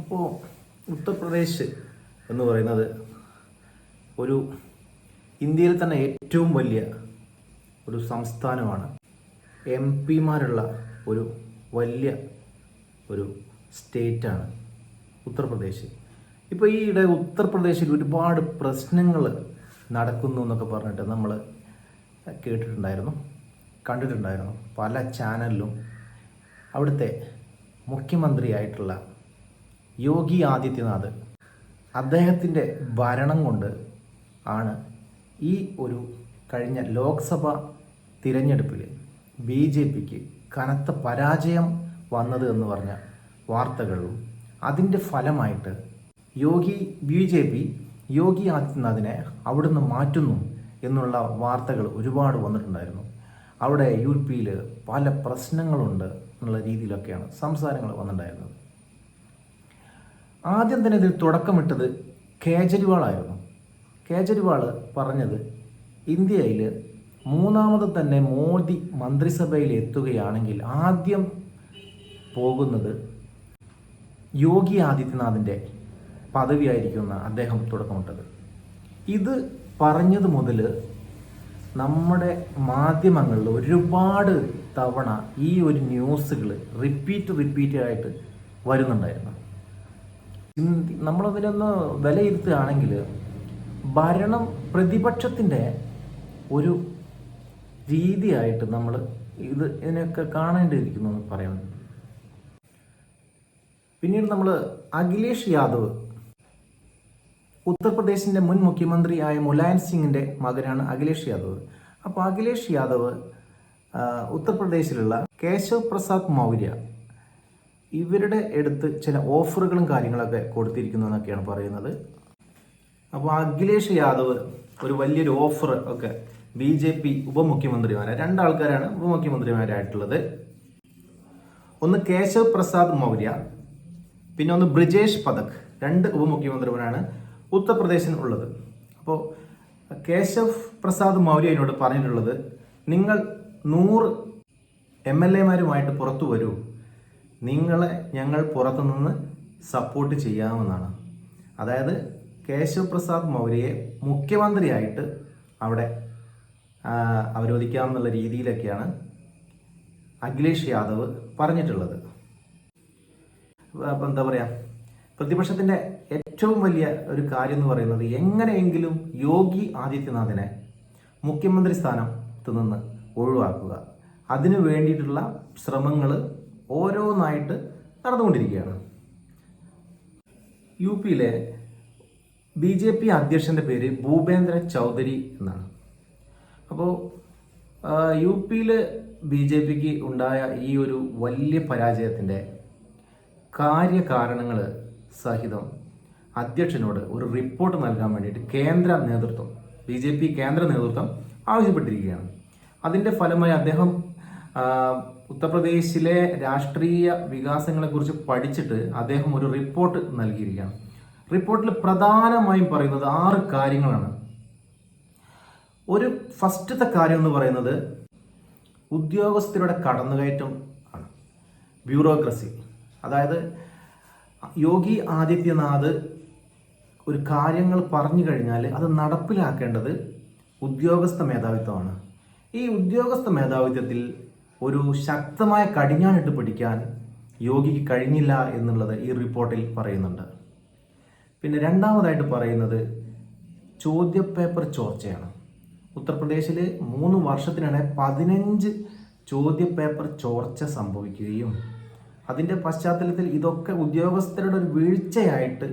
അപ്പോൾ ഉത്തർപ്രദേശ് എന്ന് പറയുന്നത് ഒരു ഇന്ത്യയിൽ തന്നെ ഏറ്റവും വലിയ ഒരു സംസ്ഥാനമാണ്. എം പിമാരുള്ള ഒരു വലിയ ഒരു സ്റ്റേറ്റാണ് ഉത്തർപ്രദേശ്. ഇപ്പോൾ ഈയിടെ ഉത്തർപ്രദേശിൽ ഒരുപാട് പ്രശ്നങ്ങൾ നടക്കുന്നു എന്നൊക്കെ പറഞ്ഞിട്ട് നമ്മൾ കേട്ടിട്ടുണ്ടായിരുന്നു കണ്ടിട്ടുണ്ടായിരുന്നു. പല ചാനലിലും അവിടുത്തെ മുഖ്യമന്ത്രിയായിട്ടുള്ള യോഗി ആദിത്യനാഥ് അദ്ദേഹത്തിന്റെ ഭരണം കൊണ്ട് ആണ് ഈ ഒരു കഴിഞ്ഞ ലോക്സഭ തിരഞ്ഞെടുപ്പിൽ ബി ജെ പിക്ക് കനത്ത പരാജയം വന്നത് എന്ന് പറഞ്ഞ വാർത്തകളും അതിന്റെ ഫലമായിട്ട് Yogi B J P Yogi ആദിത്യനാഥിനെ അവിടുന്ന് മാറ്റുന്നു എന്നുള്ള വാർത്തകൾ ഒരുപാട് വന്നിട്ടുണ്ടായിരുന്നു. അവിടെ യു പിയിൽ പല പ്രശ്നങ്ങളുണ്ട് എന്നുള്ള രീതിയിലൊക്കെയാണ് സംസാരങ്ങൾ വന്നിട്ടുണ്ടായിരുന്നത്. ആദ്യം തന്നെ ഇതിൽ തുടക്കമിട്ടത് കേജരിവാൾ ആയിരുന്നു കേജ്രിവാൾ പറഞ്ഞത് ഇന്ത്യയിൽ മൂന്നാമത് തന്നെ മോദി മന്ത്രിസഭയിൽ എത്തുകയാണെങ്കിൽ ആദ്യം പോകുന്നത് യോഗി ആദിത്യനാഥിന്റെ പദവിയായിരിക്കുമെന്ന് അദ്ദേഹം തുടക്കമിട്ടത്. ഇത് പറഞ്ഞത് മുതൽ നമ്മുടെ മാധ്യമങ്ങളിൽ ഒരുപാട് തവണ ഈ ഒരു ന്യൂസുകൾ റിപ്പീറ്റ് റിപ്പീറ്റ് ആയിട്ട് വരുന്നുണ്ടായിരുന്നു. നമ്മളതിനൊന്ന് വിലയിരുത്തുകയാണെങ്കിൽ ഭരണം പ്രതിപക്ഷത്തിന്റെ ഒരു രീതിയായിട്ട് നമ്മൾ ഇത് ഇതിനൊക്കെ കാണേണ്ടിയിരിക്കുന്നു എന്ന് പറയുന്നത്. പിന്നീട് നമ്മൾ അഖിലേഷ് യാദവ് ഉത്തർപ്രദേശിന്റെ മുൻ മുഖ്യമന്ത്രിയായ മുലായം സിംഗിന്റെ മകനാണ് അഖിലേഷ് യാദവ്. അപ്പോൾ അഖിലേഷ് യാദവ് ഉത്തർപ്രദേശിലുള്ള കേശവ് പ്രസാദ് മൗര്യ ഇവരുടെ അടുത്ത് ചില ഓഫറുകളും കാര്യങ്ങളൊക്കെ കൊടുത്തിരിക്കുന്നു എന്നൊക്കെയാണ് പറയുന്നത്. അപ്പോൾ അഖിലേഷ് യാദവ് ഒരു വലിയൊരു ഓഫർ ഒക്കെ ബി ജെ പി ഉപമുഖ്യമന്ത്രിമാരെ രണ്ടാൾക്കാരാണ് ഉപമുഖ്യമന്ത്രിമാരായിട്ടുള്ളത്. ഒന്ന് കേശവ് പ്രസാദ് മൗര്യ പിന്നെ ഒന്ന് ബ്രിജേഷ് പഥക് രണ്ട് ഉപമുഖ്യമന്ത്രിമാരാണ് ഉത്തർപ്രദേശിന് ഉള്ളത്. അപ്പോൾ കേശവ് പ്രസാദ് മൗര്യ എന്നോട് പറഞ്ഞിട്ടുള്ളത് നിങ്ങൾ നൂറ് എം എൽ എമാരുമായിട്ട് പുറത്തു വരൂ. നിങ്ങളെ ഞങ്ങൾ പുറത്തുനിന്ന് സപ്പോർട്ട് ചെയ്യാമെന്നാണ് അതായത് കേശവ് പ്രസാദ് മൗര്യയെ മുഖ്യമന്ത്രിയായിട്ട് അവിടെ അവരോധിക്കാമെന്നുള്ള രീതിയിലൊക്കെയാണ് അഖിലേഷ് യാദവ് പറഞ്ഞിട്ടുള്ളത്. അപ്പം എന്താ പറയുക പ്രതിപക്ഷത്തിന്റെ ഏറ്റവും വലിയ ഒരു കാര്യം എന്ന് പറയുന്നത് എങ്ങനെയെങ്കിലും യോഗി ആദിത്യനാഥിനെ മുഖ്യമന്ത്രി സ്ഥാനത്ത് നിന്ന് ഒഴിവാക്കുക. അതിനു വേണ്ടിയിട്ടുള്ള ശ്രമങ്ങൾ ഓരോന്നായിട്ട് നടന്നുകൊണ്ടിരിക്കുകയാണ്. യു പിയിലെ ബി ജെ പി അധ്യക്ഷന്റെ പേര് ഭൂപേന്ദ്ര ചൗധരി എന്നാണ്. അപ്പോൾ യു പിയിൽ ബി ജെ പിക്ക് ഉണ്ടായ ഈ ഒരു വലിയ പരാജയത്തിന്റെ കാര്യകാരണങ്ങൾ സഹിതം അധ്യക്ഷനോട് ഒരു റിപ്പോർട്ട് നൽകാൻ വേണ്ടിയിട്ട് കേന്ദ്ര നേതൃത്വം ബി ജെ പി കേന്ദ്ര നേതൃത്വം ആവശ്യപ്പെട്ടിരിക്കുകയാണ്. അതിന്റെ ഫലമായി അദ്ദേഹം ഉത്തർപ്രദേശിലെ രാഷ്ട്രീയ വികാസങ്ങളെക്കുറിച്ച് പഠിച്ചിട്ട് അദ്ദേഹം ഒരു റിപ്പോർട്ട് നൽകിയിരിക്കുകയാണ്. റിപ്പോർട്ടിൽ പ്രധാനമായും പറയുന്നത് ആറ് കാര്യങ്ങളാണ്. ഒരു ഫസ്റ്റത്തെ കാര്യം എന്ന് പറയുന്നത് ഉദ്യോഗസ്ഥരുടെ കടന്നുകയറ്റം ആണ്. ബ്യൂറോക്രസി. അതായത് യോഗി ആദിത്യനാഥ് ഒരു കാര്യങ്ങൾ പറഞ്ഞു കഴിഞ്ഞാൽ അത് നടപ്പിലാക്കേണ്ടത് ഉദ്യോഗസ്ഥ മേധാവിത്വമാണ്. ഈ ഉദ്യോഗസ്ഥ മേധാവിത്വത്തിൽ ഒരു ശക്തമായ കടിഞ്ഞാണിട്ട് പിടിക്കാൻ യോഗിക്ക് കഴിഞ്ഞില്ല എന്നുള്ളത് ഈ റിപ്പോർട്ടിൽ പറയുന്നുണ്ട്. പിന്നെ രണ്ടാമതായിട്ട് പറയുന്നത് ചോദ്യപേപ്പർ ചോർച്ചയാണ്. ഉത്തർപ്രദേശിൽ മൂന്ന് വർഷത്തിനിടെ പതിനഞ്ച് ചോദ്യപേപ്പർ ചോർച്ച സംഭവിക്കുകയും അതിന്റെ പശ്ചാത്തലത്തിൽ ഇതൊക്കെ ഉദ്യോഗസ്ഥരുടെ ഒരു വീഴ്ചയായിട്ട്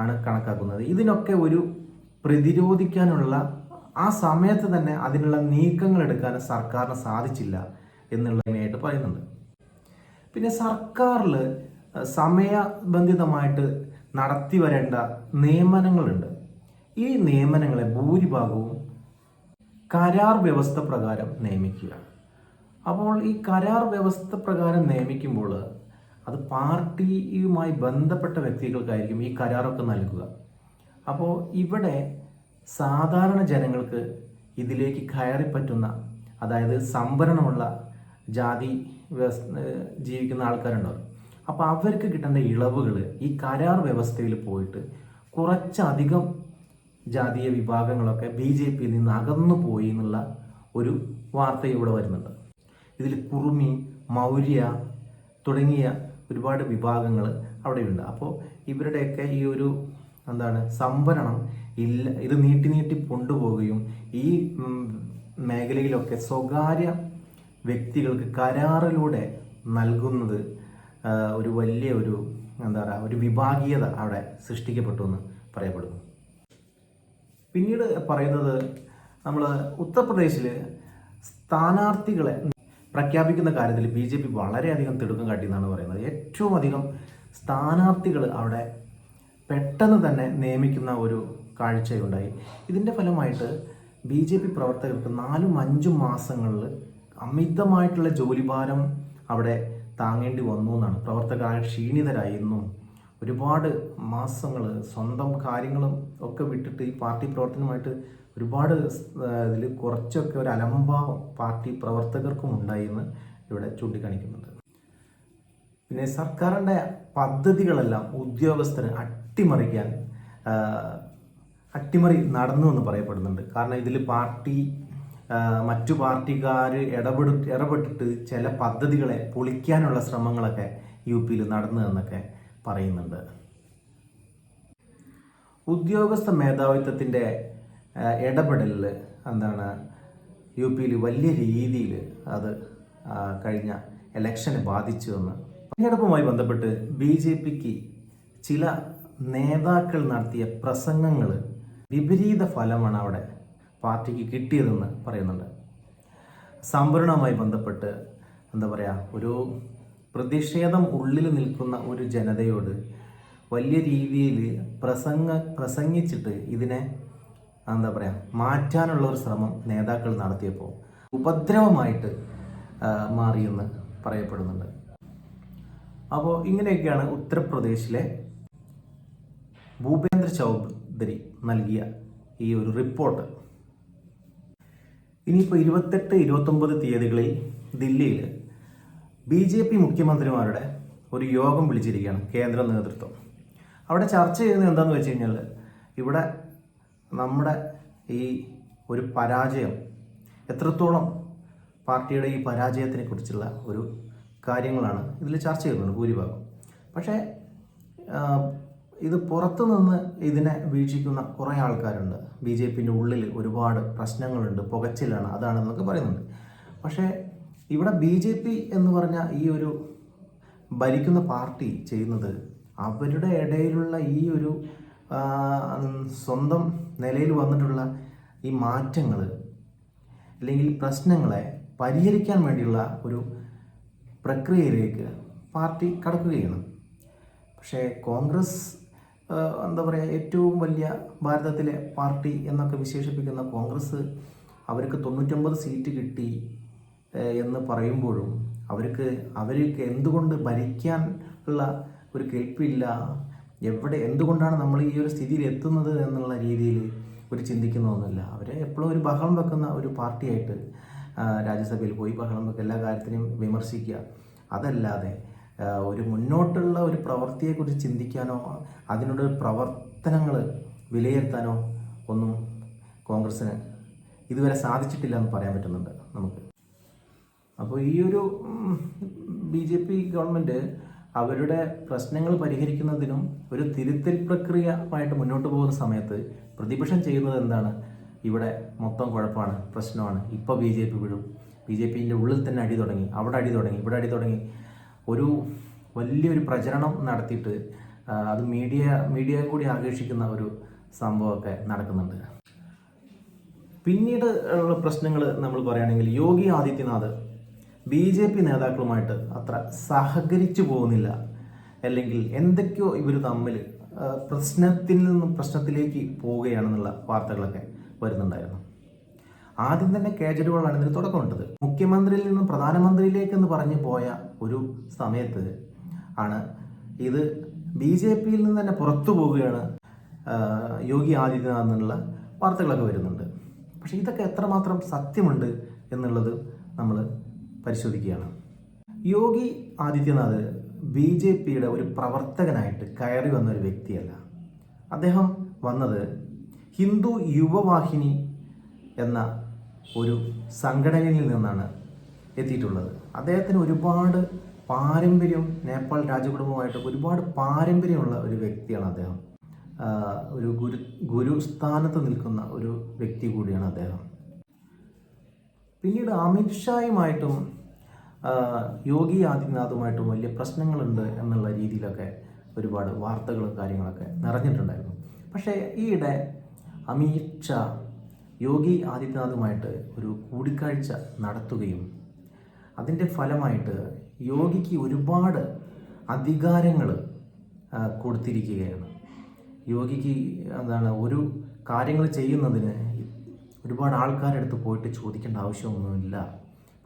ആണ് കണക്കാക്കുന്നത്. ഇതിനൊക്കെ ഒരു പ്രതിരോധിക്കാനുള്ള ആ സമയത്ത് തന്നെ അതിനുള്ള നീക്കങ്ങൾ എടുക്കാൻ സർക്കാരിന് സാധിച്ചില്ല. എന്നുള്ളതിനായിട്ട് പറയുന്നുണ്ട്. പിന്നെ സർക്കാരിൽ സമയബന്ധിതമായിട്ട് നടത്തി വരേണ്ട നിയമനങ്ങളുണ്ട്. ഈ നിയമനങ്ങളെ ഭൂരിഭാഗവും കരാർ വ്യവസ്ഥ പ്രകാരം നിയമിക്കുക. അപ്പോൾ ഈ കരാർ വ്യവസ്ഥ പ്രകാരം നിയമിക്കുമ്പോൾ അത് പാർട്ടിയുമായി ബന്ധപ്പെട്ട വ്യക്തികൾക്കായിരിക്കും ഈ കരാറൊക്കെ നൽകുക. അപ്പോൾ ഇവിടെ സാധാരണ ജനങ്ങൾക്ക് ഇതിലേക്ക് കയറി പറ്റുന്ന അതായത് സംഭരണമുള്ള ജാതി ജീവിക്കുന്ന ആൾക്കാരുണ്ടാവും. അപ്പോൾ അവർക്ക് കിട്ടേണ്ട ഇളവുകൾ ഈ കരാർ വ്യവസ്ഥയിൽ പോയിട്ട് കുറച്ചധികം ജാതീയ വിഭാഗങ്ങളൊക്കെ ബി ജെ പിയിൽ നിന്ന് അകന്നു പോയി എന്നുള്ള ഒരു വാർത്ത ഇവിടെ വരുന്നുണ്ട്. ഇതിൽ കുറുമി മൗര്യ തുടങ്ങിയ ഒരുപാട് വിഭാഗങ്ങൾ അവിടെയുണ്ട്. അപ്പോൾ ഇവരുടെയൊക്കെ ഈ ഒരു എന്താണ് സംവരണം ഇല്ല ഇത് നീട്ടി നീട്ടി കൊണ്ടുപോവുകയും ഈ മേഖലയിലൊക്കെ സ്വകാര്യ വ്യക്തികൾക്ക് കരാറിലൂടെ നൽകുന്നത് ഒരു വലിയ ഒരു എന്താ പറയുക ഒരു വിഭാഗീയത അവിടെ സൃഷ്ടിക്കപ്പെട്ടു എന്ന് പറയപ്പെടുന്നു. പിന്നീട് പറയുന്നത് നമ്മൾ ഉത്തർപ്രദേശിൽ സ്ഥാനാർത്ഥികളെ പ്രഖ്യാപിക്കുന്ന കാര്യത്തിൽ ബി ജെ പി വളരെയധികം തിടുക്കം കാട്ടി എന്നാണ് പറയുന്നത്. ഏറ്റവും അധികം സ്ഥാനാർത്ഥികൾ അവിടെ പെട്ടെന്ന് തന്നെ നിയമിക്കുന്ന ഒരു കാഴ്ചയുണ്ടായി. ഇതിന്റെ ഫലമായിട്ട് ബി ജെ പി പ്രവർത്തകർക്ക് നാലും അഞ്ചും മാസങ്ങളിൽ അമിതമായിട്ടുള്ള ജോലിഭാരം അവിടെ താങ്ങേണ്ടി വന്നു എന്നാണ്. പ്രവർത്തകർ ക്ഷീണിതരായിരുന്നു. ഒരുപാട് മാസങ്ങൾ സ്വന്തം കാര്യങ്ങളും ഒക്കെ വിട്ടിട്ട് ഈ പാർട്ടി പ്രവർത്തനമായിട്ട് ഒരുപാട് ഇതിൽ കുറച്ചൊക്കെ ഒരു അലംഭാവം പാർട്ടി പ്രവർത്തകർക്കും ഉണ്ടായി എന്ന് ഇവിടെ ചൂണ്ടിക്കാണിക്കുന്നുണ്ട്. പിന്നെ സർക്കാരിന്റെ പദ്ധതികളെല്ലാം ഉദ്യോഗസ്ഥന് അട്ടിമറിക്കാൻ അട്ടിമറി നടന്നു എന്ന് പറയപ്പെടുന്നുണ്ട്. കാരണം ഇതിൽ പാർട്ടി മറ്റു പാർട്ടിക്കാർ ഇടപെടു ഇടപെട്ടിട്ട് ചില പദ്ധതികളെ പൊളിക്കാനുള്ള ശ്രമങ്ങളൊക്കെ യു പിയിൽ നടന്നു എന്നൊക്കെ പറയുന്നുണ്ട്. ഉദ്യോഗസ്ഥ മേധാവിത്വത്തിന്റെ ഇടപെടലിൽ എന്താണ് യു പിയിൽ വലിയ രീതിയിൽ അത് കഴിഞ്ഞ ഇലക്ഷനെ ബാധിച്ചു എന്ന് തെരഞ്ഞെടുപ്പുമായി ബന്ധപ്പെട്ട് ബി ജെ പിക്ക് ചില നേതാക്കൾ നടത്തിയ പ്രസംഗങ്ങൾ വിപരീത ഫലമാണ് അവിടെ പാർട്ടിക്ക് കിട്ടിയതെന്ന് പറയുന്നുണ്ട്. സംവരണവുമായി ബന്ധപ്പെട്ട് എന്താ പറയുക ഒരു പ്രതിഷേധം ഉള്ളിൽ നിൽക്കുന്ന ഒരു ജനതയോട് വലിയ രീതിയിൽ പ്രസംഗ പ്രസംഗിച്ചിട്ട് ഇതിനെ എന്താ പറയുക മാറ്റാനുള്ള ഒരു ശ്രമം നേതാക്കൾ നടത്തിയപ്പോൾ ഉപദ്രവമായിട്ട് മാറിയെന്ന് പറയപ്പെടുന്നുണ്ട്. അപ്പോൾ ഇങ്ങനെയൊക്കെയാണ് ഉത്തർപ്രദേശിലെ ഭൂപേന്ദ്ര ചൗധരി നൽകിയ ഈ ഒരു റിപ്പോർട്ട്. ഇനിയിപ്പോൾ ഇരുപത്തെട്ട് ഇരുപത്തൊമ്പത് തീയതികളിൽ ദില്ലിയിൽ ബി ജെ പി മുഖ്യമന്ത്രിമാരുടെ ഒരു യോഗം വിളിച്ചിരിക്കുകയാണ് കേന്ദ്ര നേതൃത്വം. അവിടെ ചർച്ച ചെയ്യുന്നത് എന്താണെന്ന് വെച്ച് കഴിഞ്ഞാൽ ഇവിടെ നമ്മുടെ ഈ ഒരു പരാജയം എത്രത്തോളം പാർട്ടിയുടെ ഈ പരാജയത്തിനെ കുറിച്ചുള്ള ഒരു കാര്യങ്ങളാണ് ഇതിൽ ചർച്ച ചെയ്യുന്നുണ്ട് ഭൂരിഭാഗം. പക്ഷേ ഇത് പുറത്തു നിന്ന് ഇതിനെ വീക്ഷിക്കുന്ന കുറേ ആൾക്കാരുണ്ട്. ബി ജെ പിന്റെ ഉള്ളിൽ ഒരുപാട് പ്രശ്നങ്ങളുണ്ട്. പുകച്ചിലാണ്. അതാണെന്നൊക്കെ പറയുന്നുണ്ട് പക്ഷേ ഇവിടെ ബി ജെ പി എന്ന് പറഞ്ഞ ഈ ഒരു ഭരിക്കുന്ന പാർട്ടി ചെയ്യുന്നത് അവരുടെ ഇടയിലുള്ള ഈ ഒരു സ്വന്തം നിലയിൽ വന്നിട്ടുള്ള ഈ മാറ്റങ്ങൾ അല്ലെങ്കിൽ പ്രശ്നങ്ങളെ പരിഹരിക്കാൻ വേണ്ടിയുള്ള ഒരു പ്രക്രിയയിലേക്ക് പാർട്ടി കടക്കുകയാണ്. പക്ഷേ കോൺഗ്രസ് എന്താ പറയുക ഏറ്റവും വലിയ ഭാരതത്തിലെ പാർട്ടി എന്നൊക്കെ വിശേഷിപ്പിക്കുന്ന കോൺഗ്രസ് അവർക്ക് തൊണ്ണൂറ്റൊമ്പത് സീറ്റ് കിട്ടി എന്ന് പറയുമ്പോഴും അവർക്ക് അവർക്ക് എന്തുകൊണ്ട് ഭരിക്കാൻ ഉള്ള ഒരു കേൾപ്പില്ല എവിടെ എന്തുകൊണ്ടാണ് നമ്മൾ ഈ ഒരു സ്ഥിതിയിൽ എത്തുന്നത് എന്നുള്ള രീതിയിൽ ഒരു ചിന്തിക്കുന്നതൊന്നുമില്ല അവർ എപ്പോഴും ഒരു ബഹളം വെക്കുന്ന ഒരു പാർട്ടിയായിട്ട് രാജ്യസഭയിൽ പോയി ബഹളം വെക്കുക എല്ലാ കാര്യത്തിനും വിമർശിക്കുക. അതല്ലാതെ ഒരു മുന്നോട്ടുള്ള ഒരു പ്രവൃത്തിയെക്കുറിച്ച് ചിന്തിക്കാനോ അതിനുള്ള പ്രവർത്തനങ്ങൾ വിലയിരുത്താനോ ഒന്നും കോൺഗ്രസ്സിന് ഇതുവരെ സാധിച്ചിട്ടില്ല എന്ന് പറയാൻ പറ്റുന്നുണ്ട് നമുക്ക്. അപ്പോൾ ഈ ഒരു ബി ജെ പി ഗവൺമെന്റ് അവരുടെ പ്രശ്നങ്ങൾ പരിഹരിക്കുന്നതിനും ഒരു തിരുത്തൽ പ്രക്രിയമായിട്ട് മുന്നോട്ട് പോകുന്ന സമയത്ത് പ്രതിപക്ഷം ചെയ്യുന്നത് എന്താണ്? ഇവിടെ മൊത്തം കുഴപ്പമാണ് പ്രശ്നമാണ്. ഇപ്പോൾ ബി ജെ പി വിടും. ബി ജെ പിന്റെ ഉള്ളിൽ തന്നെ അടി തുടങ്ങി അവിടെ അടി തുടങ്ങി ഇവിടെ അടി തുടങ്ങി. ഒരു വലിയൊരു പ്രചരണം നടത്തിയിട്ട് അത് മീഡിയ മീഡിയ കൂടി ആകർഷിക്കുന്ന ഒരു സംഭവമൊക്കെ നടക്കുന്നുണ്ട്. പിന്നീട് ഉള്ള പ്രശ്നങ്ങൾ നമ്മൾ പറയുകയാണെങ്കിൽ Yogi Adityanath B J P നേതാക്കളുമായിട്ട് അത്ര സഹകരിച്ചു പോകുന്നില്ല. അല്ലെങ്കിൽ എന്തൊക്കെയോ ഇവർ തമ്മിൽ പ്രശ്നത്തിൽ നിന്നും പ്രശ്നത്തിലേക്ക് പോവുകയാണെന്നുള്ള വാർത്തകളൊക്കെ വരുന്നുണ്ടായിരുന്നു. ആദ്യം തന്നെ കേജ്രിവാളാണ് ഇതിന് തുടക്കമിട്ടത്. മുഖ്യമന്ത്രിയിൽ നിന്നും പ്രധാനമന്ത്രിയിലേക്ക് എന്ന് പറഞ്ഞു പോയ ഒരു സമയത്ത് ആണ്. ഇത് ബി ജെ പിയിൽ നിന്ന് തന്നെ പുറത്തു പോവുകയാണ് യോഗി ആദിത്യനാഥ് എന്നുള്ള വാർത്തകളൊക്കെ വരുന്നുണ്ട്. പക്ഷെ ഇതൊക്കെ എത്രമാത്രം സത്യമുണ്ട് എന്നുള്ളത് നമ്മൾ പരിശോധിക്കുകയാണ്. യോഗി ആദിത്യനാഥ് ബി ജെ പിയുടെ ഒരു പ്രവർത്തകനായിട്ട് കയറി വന്ന ഒരു വ്യക്തിയല്ല. അദ്ദേഹം വന്നത് ഹിന്ദു യുവവാഹിനി എന്ന ഒരു സംഘടനയിൽ നിന്നാണ്. എത്തിയിട്ടുള്ളത്. അദ്ദേഹത്തിന് ഒരുപാട് പാരമ്പര്യം നേപ്പാൾ രാജകുടുംബമായിട്ട് ഒരുപാട് പാരമ്പര്യമുള്ള ഒരു വ്യക്തിയാണ് അദ്ദേഹം. ഒരു ഗുരു ഗുരുസ്ഥാനത്ത് നിൽക്കുന്ന ഒരു വ്യക്തി കൂടിയാണ് അദ്ദേഹം. പിന്നീട് അമിത് ഷായുമായിട്ടും യോഗി ആദിത്യനാഥുമായിട്ടും വലിയ പ്രശ്നങ്ങളുണ്ട് എന്നുള്ള രീതിയിലൊക്കെ ഒരുപാട് വാർത്തകളും കാര്യങ്ങളൊക്കെ നിറഞ്ഞിട്ടുണ്ടായിരുന്നു. പക്ഷേ ഈയിടെ അമിത് ഷാ യോഗി ആദിത്യനാഥുമായിട്ട് ഒരു കൂടിക്കാഴ്ച നടത്തുകയും അതിന്റെ ഫലമായിട്ട് യോഗിക്ക് ഒരുപാട് അധികാരങ്ങൾ കൊടുത്തിരിക്കുകയാണ്. യോഗിക്ക് എന്താണ് ഒരു കാര്യങ്ങൾ ചെയ്യുന്നതിന് ഒരുപാട് ആൾക്കാരുടെ അടുത്ത് പോയിട്ട് ചോദിക്കേണ്ട ആവശ്യമൊന്നുമില്ല.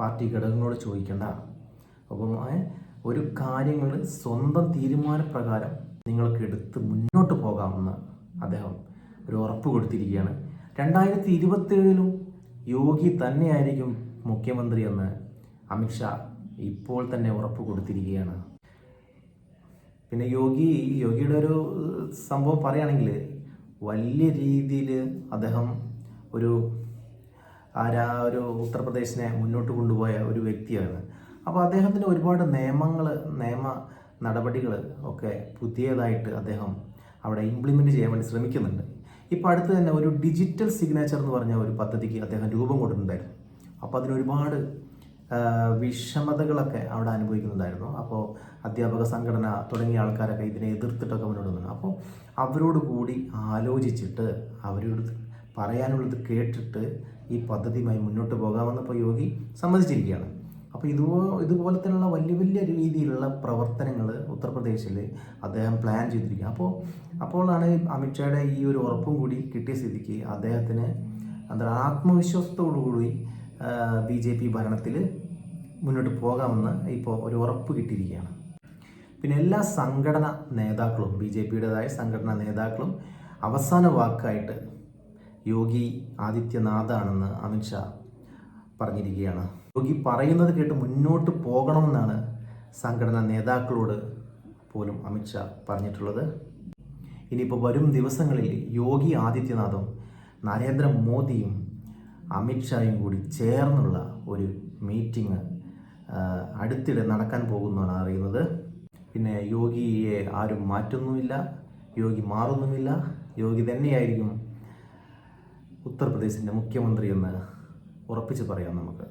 പാർട്ടി ഘടകങ്ങളോട് ചോദിക്കേണ്ട. അപ്പം ഒരു കാര്യങ്ങൾ സ്വന്തം തീരുമാനപ്രകാരം നിങ്ങൾക്ക് എടുത്ത് മുന്നോട്ട് പോകാമെന്ന് അദ്ദേഹം ഒരു ഉറപ്പ് കൊടുത്തിരിക്കുകയാണ്. രണ്ടായിരത്തി ഇരുപത്തേഴിലും യോഗി തന്നെയായിരിക്കും മുഖ്യമന്ത്രി എന്ന് അമിത്ഷാ ഇപ്പോൾ തന്നെ ഉറപ്പ് കൊടുത്തിരിക്കുകയാണ്. പിന്നെ യോഗി യോഗിയുടെ ഒരു സംഭവം പറയുകയാണെങ്കിൽ വലിയ രീതിയിൽ അദ്ദേഹം ഒരു ആരാ ഒരു ഉത്തർപ്രദേശിനെ മുന്നോട്ട് കൊണ്ടുപോയ ഒരു വ്യക്തിയാണ്. അപ്പോൾ അദ്ദേഹത്തിന് ഒരുപാട് നിയമങ്ങൾ നിയമ നടപടികൾ ഒക്കെ പുതിയതായിട്ട് അദ്ദേഹം അവിടെ ഇംപ്ലിമെന്റ് ചെയ്യാൻ വേണ്ടി ശ്രമിക്കുന്നുണ്ട്. ഇപ്പോൾ അടുത്ത് തന്നെ ഒരു ഡിജിറ്റൽ സിഗ്നേച്ചർ എന്ന് പറഞ്ഞ ഒരു പദ്ധതിക്ക് അദ്ദേഹം രൂപം കൊടുത്തിട്ടുണ്ടായിരുന്നു. അപ്പോൾ അതിനൊരുപാട് ആ, വിഷമതകളൊക്കെ അവിടെ അനുഭവിക്കുന്നുണ്ടായിരുന്നു. അപ്പോൾ അധ്യാപക സംഘടന തുടങ്ങിയ ആൾക്കാരൊക്കെ ഇതിനെ എതിർത്തിട്ടൊക്കെ മുന്നോട്ട് വന്നു. അപ്പോൾ അവരോട് കൂടി ആലോചിച്ചിട്ട് അവരോട് പറയാനുള്ളത് കേട്ടിട്ട് ഈ പദ്ധതിയുമായി മുന്നോട്ട് പോകാമെന്ന് ഇപ്പോൾ യോഗി സമ്മതിച്ചിരിക്കുകയാണ്. അപ്പോൾ ഇതുപോ ഇതുപോലത്തെയുള്ള വലിയ വലിയ രീതിയിലുള്ള പ്രവർത്തനങ്ങൾ ഉത്തർപ്രദേശിൽ അദ്ദേഹം പ്ലാൻ ചെയ്തിരിക്കുക അപ്പോൾ അപ്പോഴാണ് അമിത്ഷായുടെ ഈ ഒരു ഉറപ്പും കൂടി കിട്ടിയ സ്ഥിതിക്ക് അദ്ദേഹത്തിന് എന്താ ആത്മവിശ്വാസത്തോടു കൂടി ബി ജെ പി ഭരണത്തിൽ മുന്നോട്ട് പോകാമെന്ന് ഇപ്പോൾ ഒരു ഉറപ്പ് കിട്ടിയിരിക്കുകയാണ്. പിന്നെ എല്ലാ സംഘടന നേതാക്കളും ബി ജെ പിയുടേതായ സംഘടനാ നേതാക്കളും അവസാന വാക്കായിട്ട് യോഗി ആദിത്യനാഥാണെന്ന് അമിത്ഷാ പറഞ്ഞിരിക്കുകയാണ്. യോഗി പറയുന്നത് കേട്ട് മുന്നോട്ട് പോകണമെന്നാണ് സംഘടനാ നേതാക്കളോട് പോലും അമിത്ഷാ പറഞ്ഞിട്ടുള്ളത്. ഇനിയിപ്പോൾ വരും ദിവസങ്ങളിൽ യോഗി ആദിത്യനാഥും നരേന്ദ്രമോദിയും അമിത്ഷായും കൂടി ചേർന്നുള്ള ഒരു മീറ്റിംഗ് അടുത്തിടെ നടക്കാൻ പോകുന്നതാണ് അറിയുന്നത്. പിന്നെ യോഗിയെ ആരും മാറ്റുന്നുമില്ല യോഗി മാറുന്നുമില്ല. യോഗി തന്നെയായിരിക്കും ഉത്തർപ്രദേശിന്റെ മുഖ്യമന്ത്രി എന്ന് ഉറപ്പിച്ച് പറയാം നമുക്ക്.